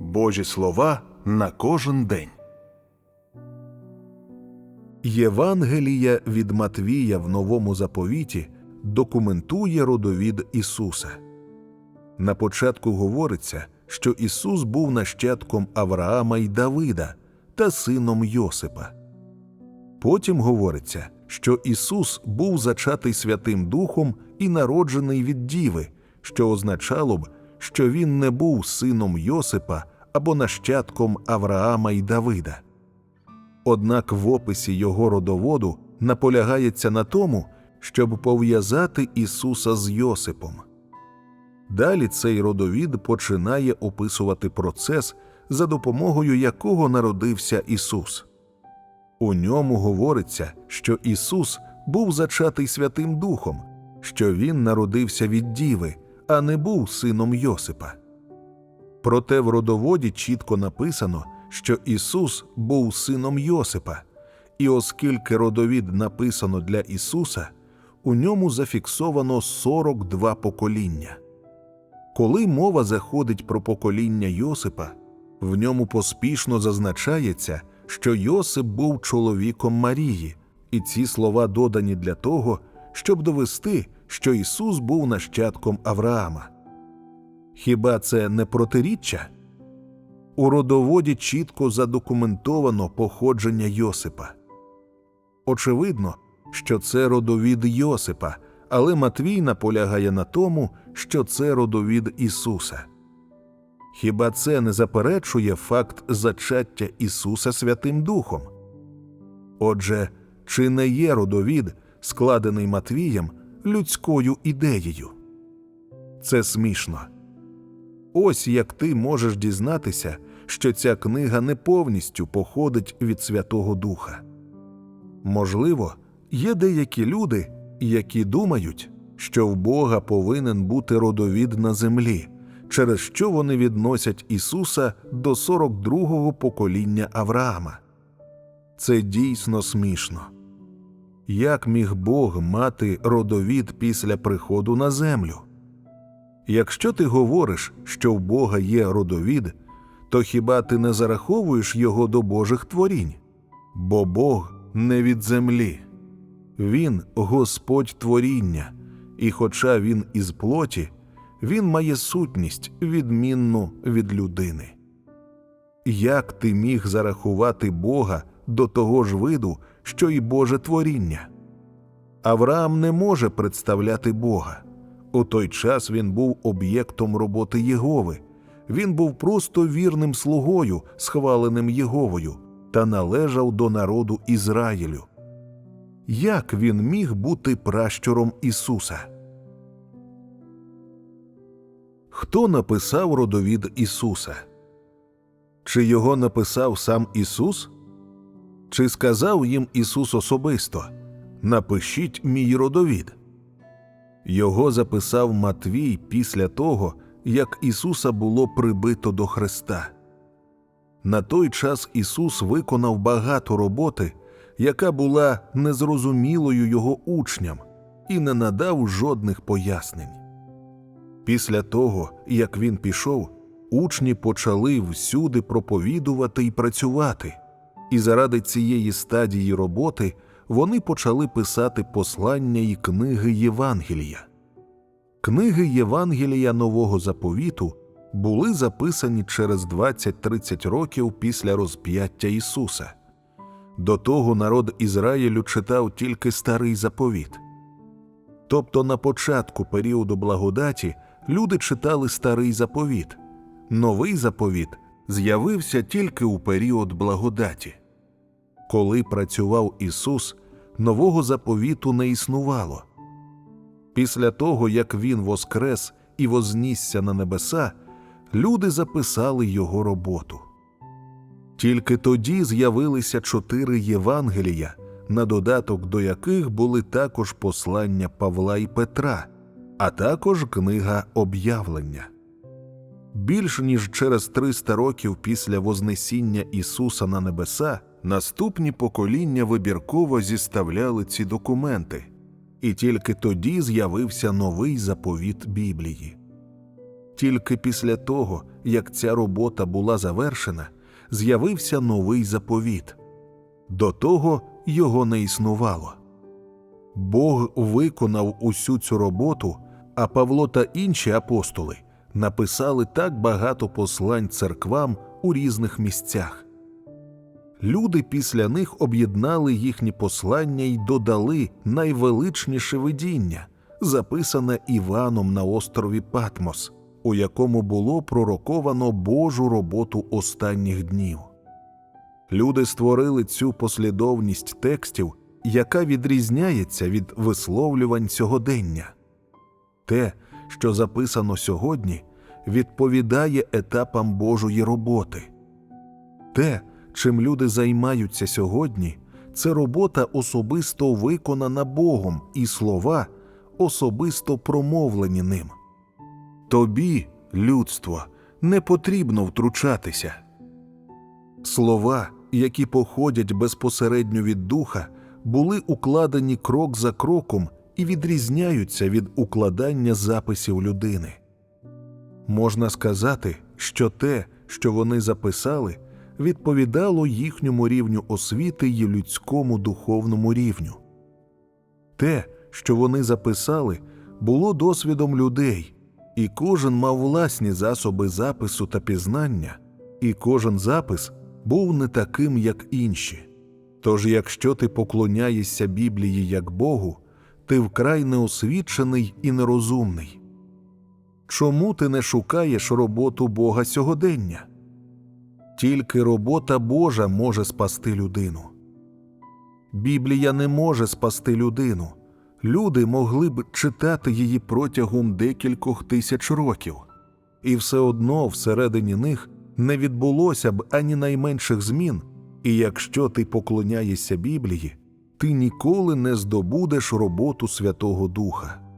Божі слова на кожен день. Євангелія від Матвія в Новому заповіті документує родовід Ісуса. На початку говориться, що Ісус був нащадком Авраама й Давида та сином Йосипа. Потім говориться, що Ісус був зачатий Святим Духом і народжений від Діви, що означало б, що Він не був сином Йосипа або нащадком Авраама й Давида. Однак в описі його родоводу наполягається на тому, щоб пов'язати Ісуса з Йосипом. Далі цей родовід починає описувати процес, за допомогою якого народився Ісус. У ньому говориться, що Ісус був зачатий Святим Духом, що Він народився від Діви, а не був сином Йосипа. Проте в родоводі чітко написано, що Ісус був сином Йосипа, і оскільки родовід написано для Ісуса, у ньому зафіксовано 42 покоління. Коли мова заходить про покоління Йосипа, в ньому поспішно зазначається, що Йосип був чоловіком Марії, і ці слова додані для того, щоб довести, що Ісус був нащадком Авраама. Хіба це не протиріччя? У родоводі чітко задокументовано походження Йосипа. Очевидно, що це родовід Йосипа, але Матвій наполягає на тому, що це родовід Ісуса. Хіба це не заперечує факт зачаття Ісуса Святим Духом? Отже, чи не є родовід, складений Матвієм, людською ідеєю? Це смішно. Ось як ти можеш дізнатися, що ця книга не повністю походить від Святого Духа. Можливо, є деякі люди, які думають, що в Бога повинен бути родовід на землі, через що вони відносять Ісуса до 42-го покоління Авраама. Це дійсно смішно. Як міг Бог мати родовід після приходу на землю? Якщо ти говориш, що в Бога є родовід, то хіба ти не зараховуєш його до Божих творінь? Бо Бог не від землі, Він Господь творіння, і хоча Він із плоті, Він має сутність, відмінну від людини. Як ти міг зарахувати Бога до того ж виду, що й Боже творіння? Авраам не може представляти Бога. У той час він був об'єктом роботи Єгови. Він був просто вірним слугою, схваленим Єговою, та належав до народу Ізраїлю. Як він міг бути пращуром Ісуса? Хто написав родовід Ісуса? Чи його написав сам Ісус? Чи сказав їм Ісус особисто Напишіть мій родовід? Його записав Матвій після того, як Ісуса було прибито до Христа. На той час Ісус виконав багато роботи, яка була незрозумілою його учням, і не надав жодних пояснень. Після того, як він пішов, учні почали всюди проповідувати і працювати, і заради цієї стадії роботи вони почали писати послання і книги Євангелія. Книги Євангелія Нового Заповіту були записані через 20-30 років після розп'яття Ісуса. До того народ Ізраїлю читав тільки старий заповіт. Тобто на початку періоду благодаті люди читали старий заповіт, новий заповіт з'явився тільки у період благодаті. Коли працював Ісус, нового заповіту не існувало. Після того, як Він воскрес і вознісся на небеса, люди записали його роботу. Тільки тоді з'явилися чотири Євангелія, на додаток до яких були також послання Павла і Петра, а також книга об'явлення. Більш ніж через 300 років після Вознесіння Ісуса на небеса наступні покоління вибірково зіставляли ці документи, і тільки тоді з'явився новий заповіт Біблії. Тільки після того, як ця робота була завершена, з'явився новий заповіт. До того його не існувало. Бог виконав усю цю роботу, а Павло та інші апостоли написали так багато послань церквам у різних місцях. Люди після них об'єднали їхні послання й додали найвеличніше видіння, записане Іваном на острові Патмос, у якому було пророковано Божу роботу останніх днів. Люди створили цю послідовність текстів, яка відрізняється від висловлювань сьогодення. Те, що записано сьогодні, відповідає етапам Божої роботи. Те, чим люди займаються сьогодні, це робота особисто виконана Богом і слова особисто промовлені ним. Тобі, людство, не потрібно втручатися. Слова, які походять безпосередньо від духа, були укладені крок за кроком і відрізняються від укладання записів людини. Можна сказати, що те, що вони записали, відповідало їхньому рівню освіти й людському духовному рівню. Те, що вони записали, було досвідом людей, і кожен мав власні засоби запису та пізнання, і кожен запис був не таким, як інші. Тож, якщо ти поклоняєшся Біблії як Богу, ти вкрай неосвічений і нерозумний. Чому ти не шукаєш роботу Бога сьогодення? Тільки робота Божа може спасти людину. Біблія не може спасти людину. Люди могли б читати її протягом декількох тисяч років, і все одно всередині них не відбулося б ані найменших змін, і якщо ти поклоняєшся Біблії, ти ніколи не здобудеш роботу Святого Духа.